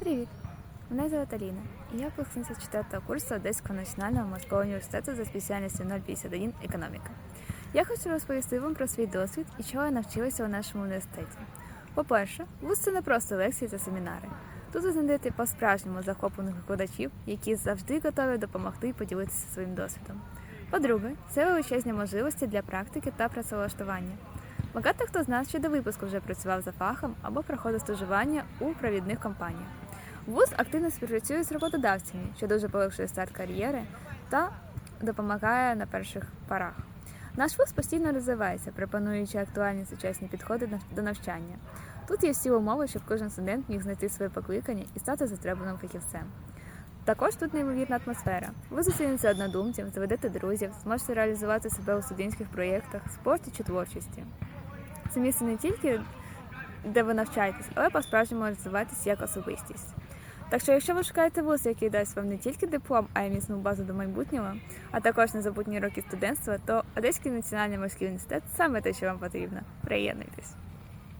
Привіт! Мене звати Аліна, і я випускниця 4 курсу Одеського національного морського університету за спеціальністю 051 економіка. Я хочу розповісти вам про свій досвід і чого я навчилася у нашому університеті. По-перше, вуз це не просто лекції та семінари. Тут ви знайдете по-справжньому захоплених викладачів, які завжди готові допомогти і поділитися своїм досвідом. По-друге, це величезні можливості для практики та працевлаштування. Багато хто з нас ще до випуску вже працював за фахом або проходив стажування у провідних компаніях. ВУЗ активно співпрацює з роботодавцями, що дуже полегшує старт кар'єри та допомагає на перших порах. Наш вуз постійно розвивається, пропонуючи актуальні сучасні підходи до навчання. Тут є всі умови, щоб кожен студент міг знайти своє покликання і стати затребуваним фахівцем. Також тут неймовірна атмосфера. Ви зустрінете однодумців, заведете друзів, зможете реалізувати себе у студентських проєктах, спорті чи творчості. Це місце не тільки де ви навчаєтесь, але по-справжньому розвиватись як особистість. Так що, якщо ви шукаєте вуз, який дасть вам не тільки диплом, а й міцну базу до майбутнього, а також незабутні роки студентства, то Одеський національний морський університет саме те, що вам потрібно. Приєднуйтесь!